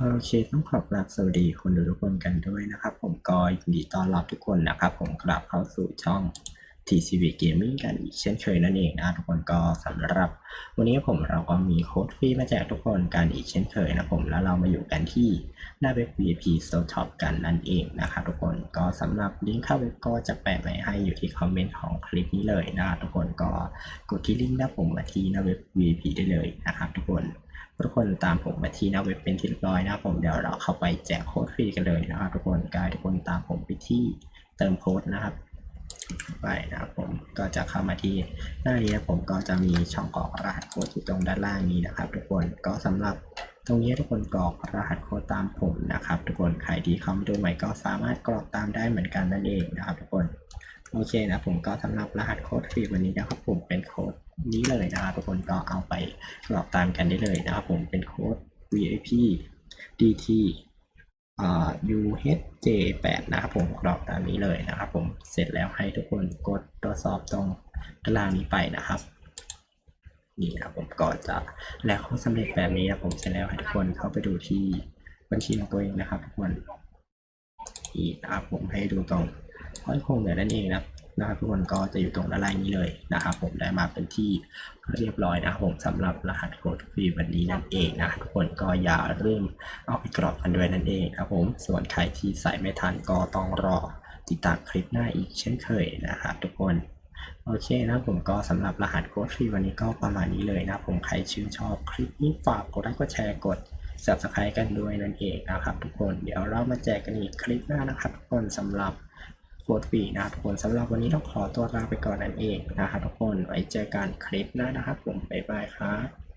โอเคต้องขอบรับสวัสดีคนดูทุกคนกันด้วยนะครับ ผมก็ยินดีต้อนรับทุกคนนะครับ ผมกลับเข้าสู่ช่อง TCB Gaming กันอีกเช่นเคยนั่นเองนะทุกคนก็สำหรับ วันนี้ผมเราก็มีโค้ดฟรีมาแจกทุกคนกันอีกเช่นเคยนะผมแล้วเรามาอยู่กันที่หน้าเว็บ VIP Store Shop กันนั่นเองนะครับทุกคนก็สำหรับลิงก์เข้าเว็บก็จะแปะไว้ให้อยู่ที่คอมเมนต์ของคลิปนี้เลยนะทุกคนก็กดที่ลิงก์หน้าผมมาที่หน้าเว็บ VIP ได้เลยนะครับทุกคนทุกคนตามผมมาที่หน้าเว็บเป็นที่เรียบร้อยนะผมเดี๋ยวเราเข้าไปแจกโค้ดฟรีกันเลยนะครับทุกคนกายทุกคนตามผมไปที่เติมโค้ดนะครับ ไปนะครับผมก็จะเข้ามาที่หน้านี้นะผมก็จะมีช่องกรอกรหัสโค้ดอยู่ตรงด้านล่างนี้นะครับ ทุกคนก็สำหรับตรงนี้ทุกคนกรอกรหัสโค้ดตามผมนะครับ ทุกคนใครที่เข้ามาดูใหม่ก็สามารถกรอกตามได้เหมือนกันนั่นเองนะครับ ทุกคนโอเคนะผมก็สำหรับรหัสโค้ดฟรีวันนี้นะครับผมเป็นโค้ดนี้เลยนะครับทุกคนก็เอาไปกรอกตามกันได้เลยนะครับผมเป็นโค้ด VIP DT UHJ8 นะครับผมกรอกตามนี้เลยนะครับผมเสร็จแล้วให้ทุกคนกดตรวจสอบตรงตารางนี้ไปนะครับนี่นะครับผมก็จะแล้วเขาสำเร็จแบบนี้นะผมเสร็จแล้วให้ทุกคนเข้าไปดูที่บัญชีของตัวเองนะครับทุกคนนี่นะครับผมให้ดูตรงห้อยโคงเหนือนั่นเองนะครับ นะครับทุกคนก็จะอยู่ตรงด้านล่างนี้เลยนะครับ ผมได้มาเป็นที่เรียบร้อยนะครับผมสำหรับรหัสโค้ดฟรีวันนี้นั่นเองนะทุกคนก็อย่าลืมเอาไปกรอกกันด้วยนั่นเองครับผมส่วนใครที่ใส่ไม่ทันก็ต้องรอติดตามคลิปหน้าอีกเช่นเคยนะครับทุกคนโอเคนะผมก็สำหรับรหัสโค้ดฟรีวันนี้ก็ประมาณนี้เลยนะผมใครชื่นชอบคลิปนี้ฝากกดไลค์กดแชร์กด subscribe กันด้วยนั่นเองนะครับทุกคนเดี๋ยวเรามาแจกกันอีกคลิปหน้านะครับทุกคนสำหรับ ค้ดปีนะครับทุกคนสำหรับวันนี้ต้องขอตัวลาไปก่อนนั่นเองนะครับทุกคนไว้เจอกันคลิปหน้านะครับผมบ๊ายบายครับ